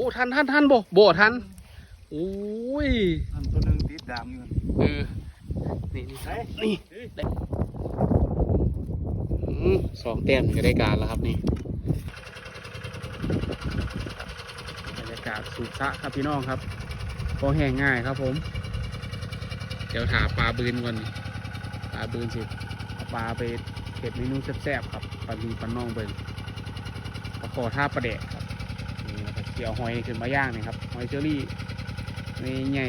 อ้ทันทันทันโบโบทันโอ้ยอันตัวหนึงติดดามอยู่เออนี่นี่นี่ได้อืมสองแต้มก็ได้การแล้วครับนี่บรรยากาศสุสะครับพี่น้องครับพอแห้งง่ายครับผม เดี๋ยวถาปลาบืนก่อนนี่ปลาบืนสิเอาปลาไปเก็บเมนูแซ่บๆครับปลาบีปลาน้องเบิงปลาคอท่าปลาแดกครับี่เกี่ยวหอยขึ้นมาย่างนี่ครับหอยเชอรี่นี่ใหญ่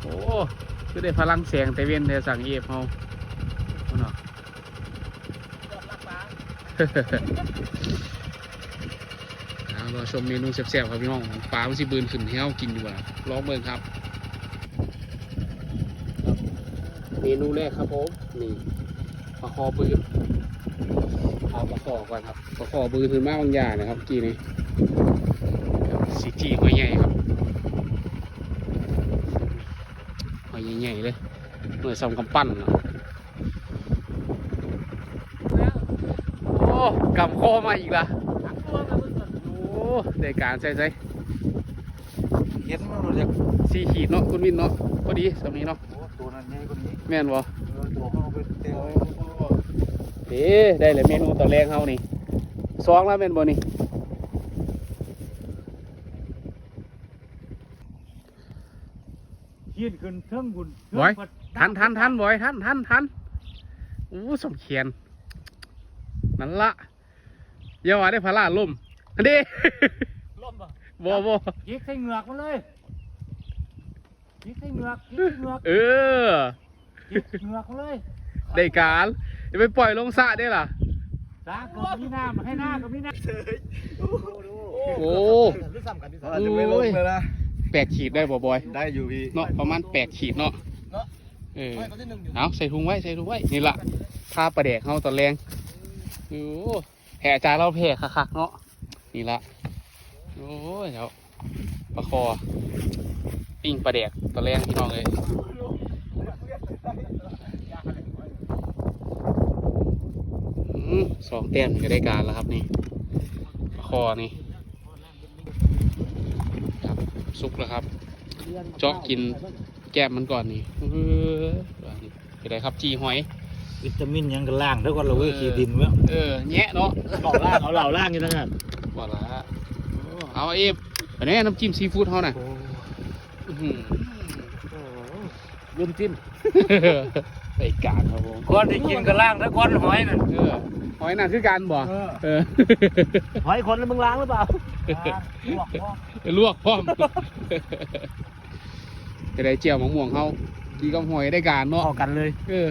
โอ้คือได้พลังแสงแต่เว้นแต่สั่งเอฟเฮาเอาเนาะเอาเราชมเมนูแซ่บๆครับพี่น้องปลามันสิบืนขึ้นให้เรากินดีกว่าลองเบิ่งครับ เมนูแรกครับผมนี่ปลาคอปืน เอาปลาคอก่อนครับปลาคอปืนพื้นมากบางอย่างนะครับเมื่อกี้นี้สีจีหอยใหญ่ครับหอยใหญ่ๆเลยหน่วยสำกำปั้นเนาะโอ้กำคอมาอีกละโอ้ได้การใส่ใส่เห็นมันเลยสี่ขีดเนาะคุณวินเนาะพอดีสำนี้เนาะโอ้ตัวนั้นใหญ่กว่านี้แม่นบ่เออตัวเขาเอาไปเตะ เด้ได้เลยเมนูตอนแรกเฮานี่สองแล้วเป็นบ่นี่ยื่นขึ้นเทิงบุญบอยทันทันทันบอยทันทันทันอู้สมเขียนนั่นละอย่าว่าได้พาราล่มอันนี้ล่มป่ะบ่บ่ยิกใส่เหงือกมาเลยยิกใส่เหงือกยิกใส่เหงือกเออยิกเหงือกมาเลย ได้การ จะไปปล่อยลงสระได้ล่ะตากับมีหน้ามาให้หน้ากับมีหน้าโอ้รู้ซ้ำกันที่อาจจะไม่ลงเลยนะแปดขีดได้บ่บอย ได้อยู่พี่เนาะประมาณแปดขีดเนาะเออเอาใส่ถุงไว้ใส่ถุงไว้นี่ละผ้าประแดกเฮาตอนแรงโอ้แผ่จานเราแผ่คักๆเนาะนี่ละโอ้ยเดี๋ยวปลาคอปิ้งปลาแดกตอนแรงพี่น้องเลยอืม สองแต้มก็ได้การแล้วครับนี่ปลาคอนี่ครับสุกแล้วครับ เจาะกินแก้มมันก่อนนี่เออเป็นไรครับจีหอยวิตามินยังกันล่างเท่ากันเราเว้ยเออขีดินเว้ยเออแงะเนาะเหล่าล่างเอาเหล่าล่างอยู่นั่นน่ะว่าละเอาเอฟอันนี้น้ำจิ้มซีฟู้ดเขาน่ะอื้อหือลืมจิ้มไปการครับผมก้อนที่กินกันล่างถ้าก้อนหอยน่ะเออ หอยน่ะคือการบ่เออ เออหอยคนแล้วมึงล้างหรือเปล่าลวกพ่อลวกพร้อมจะได้เจียวมะม่วงเขาดีกับหอยได้การเนาะพอกันเลย เออ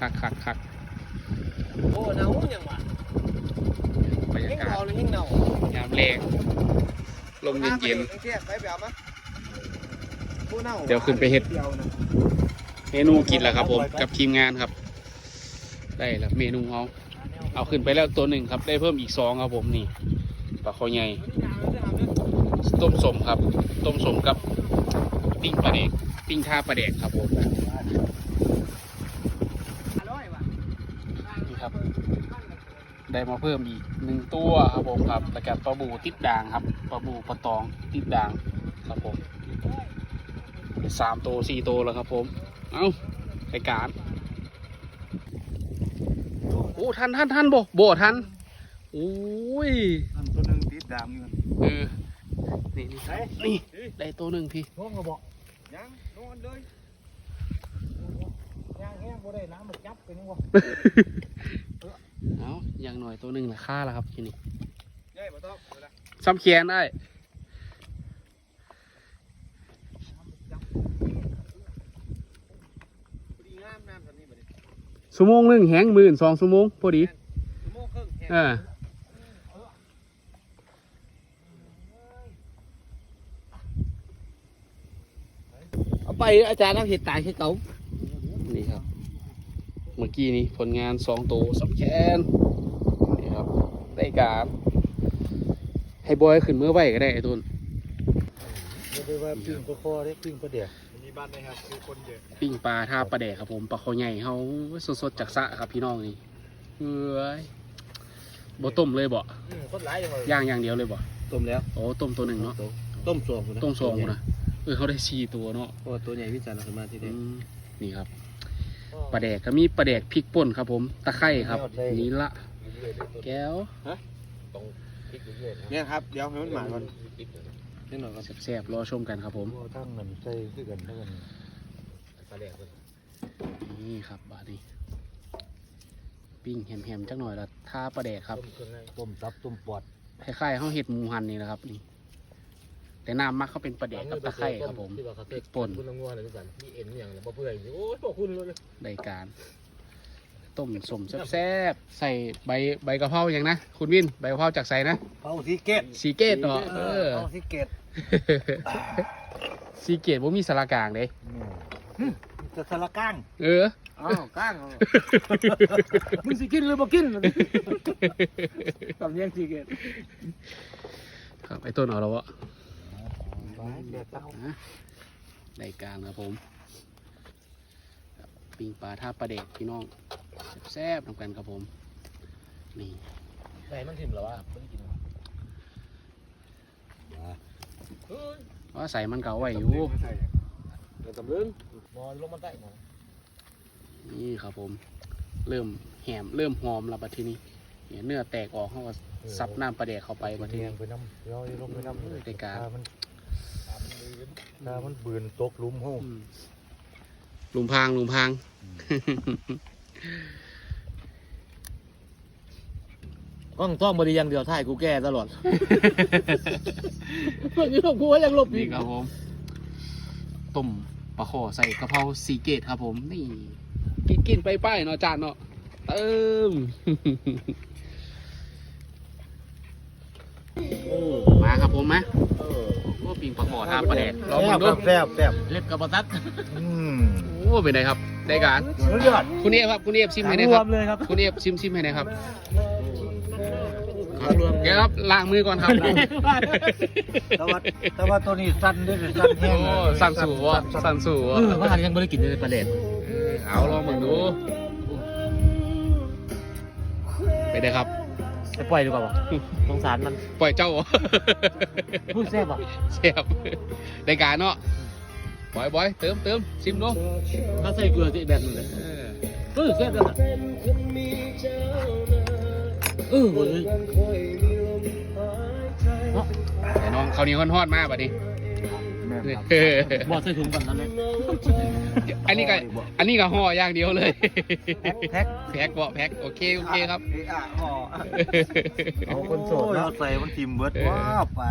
คักคักคักโอ้หนาวยังวะบรรยายิ่งกาศเบาเลยยิ่งหนาว ยามแรงลมเย็นเย็นไปแบบมะผู้เน่าๆเดี๋ยวขึ้นไปเฮ็ดเมนูกินแล้วครับผม กับทีมงานครับ ได้แล้วเมนูเขา เอาขึ้นไปแล้วตัวหนึ่งครับ ได้เพิ่มอีกสองครับผมนี่ปลาคอใหญ่ต้มสมครับ ต้มสมกับปิ้งปลาเด็กปิ้งท่าปลาเด็กครับผมนี่ครับ ได้มาเพิ่มอีกหนึ่งตัวครับผมครับแล้วก็ปลาบูติดด่างครับปลาบูปลาตองติดด่างครับผมสามตัวสี่ตัวแล้วครับผม เอาไปการ โอ้ทันทันทันโบโบทันโอ้ยอันตัวหนึงติดดามอยู่เออนี่นี่นี่ได้ตัวหนึ่งพี่น้องก็บอกยังนอนเลยย่างแห้งบ่ได้น้ำมันจับไปนี่วะเอาอย่างหน่อยตัวหนึ่งแหละค่าแล้วครับทีนี้ยัยบ่ต้องเวลาซ้ำเคียนได้ พอดีงามน้ำแบบนี้บ่ดิ ชั่วโมงหนึ่งแหงหมื่นสองชั่วโมงพอดีชั่วโมงครึ่งแห้งเออเอาไปอาจารย์น้ำเห็ดตายให้เขานี่ครับ เมื่อกี้นี้ผลงานสองตัวซ้ำแขนนี่ครับ ได้การให้บอยขึ้นเมื่อไหวก็ได้ไอ้ตุนไม่ได้ว่าปิ้งปลาคอได้ปิ้งปลาเดียมี บ้านไหมครับคือคนเยอะปิ้งปลาท่าปลาแดกครับผมปลาคอใหญ่เขาสดๆจากสระครับพี่น้องนี่เอ้ยบ่ต้มเลยบ่คนหลายอย่างเลยย่างอย่างเดียวเลยบ่เต้มแล้วโอ้ต้มตัวหนึ่งเนาะต้มสองนะต้มสองนะเออเขาได้ชีตัวเนาะเพราะว่าตัวใหญ่พิจารณาขึ้นมาที่อืเด็กมนี่ครับปลาแดกก็มีปลาแดกพริกป่นครับผมตะไคร่ครับนี่ละแก้วเนี่ยครับเดี๋ยวให้มันหมาก่อน นิดหน่อยก่อนแซ่บๆรอชมกันครับผมทั้งนั้นใส่คือกันทั้งนั้นนี่ครับบาดนี้ปิ้งแฮมๆจักหน่อยละท่าปลาแดกครับต้มตับต้มปอดคล้ายๆเขาเห็ดหมูหันนี่นะครับนี่ แต่น้ำมักเขาเป็นปลาแดกกับตะไคร่ครับผมพริกป่นคุณละงัวเลยทุกสันมีเอ็นอย่างบ่เพื่อนโอ้ยบอกคุณเลยรายการ ต้มสมแซ่บๆใส่ใบใบกะเพราอย่างนะคุณวินใบกะเพราจากใส่นะเผาสีเกตสีเกตเนาะเออเผาสีเกตสีเกตว่ามีสารกลางเด้จะสละก้างเอออ้าวก้างมึงสิกินหรือบ่กินสำเนียงสิเกตครับไอ้ต้นเอาแล้ววะไปแดกเต้านะรายการครับผมครับปิ้งปลาท่าปลาเด็กพี่น้อง แซ่บๆทำกันครับผม นี่ไหนมันถิ่มเหรอวะไม่ได้กินเฮ้ยว่าใส่มันเก่าไว้อยู่เดี๋ยวตำลึงนอนลงมาได้หมอนี่ครับผม เริ่มแหมเริ่มหอมแล้วบัดทีนี้เนี่ยเนื้อแตกออกเขาก็ซับน้ำปลาแดกเข้าไปบัดทีเทียนี้งไปน้ำเราลงไปน้ำรายการตมันตามันบืนตกหลุมห้องอืมลุมพางลุมพาง กล้องซ่อมบริยังเดียวถ่ายกูแก้ตลอดเมื่อกี้ผมพูดว่ายังหลบอีนี่กครับผมต้มปลาขอใส่กะเพราซีเกตครับผม นี่ กินกินไปไปเนาะจานเนาะเติม มาครับผมมาโอ้ปิงปลาขอทาปลาแดกลองมาดูแซ่บแซ่บเล็บกับปะตัดอืมโอ้เป็นไงครับได้การ สุดยอดคุณเอฟครับ คุณเอฟชิมให้หน่อยรควรับ มเลยครับคุณเอฟชิมชิมให้หน่อยครับรวม เดี๋ยวครับล้างมือก่อนครับล้างแต่ว่าแต่ว่าตัวนี้สั้นด้วยสั้นแห้งโอ้สั่นสู่วะสั่นสู่วะเออว่ายังไม่ได้กินเลยประเด็นเออเอาลองมึงดู ไปได้ครับจะปล่อยดีกว่าวะสงสารมันปล่อยเจ้าพูดแซ่บอะเสียบได้การเนาะบอยบอยเติมเติมชิมดูถ้าใส่เกลือจะอีกแบบหนึงเลยเออเออแซ่บเลยอะเออ เว้ยแต่น้องเขาวเหนี้ฮอดๆมากบัดนี้แม่นครับเออบอกใส่ถุงกันนั่นเลยอันนี้ก็อันนี้ก็ห่ออย่างเดียวเลย แพ็ค แพ็กเบาะแพ็กโอเคโอเคครับ เอะอะห่อเอาคนโสดเนาะใส่มันทิมเบิดว้าวไป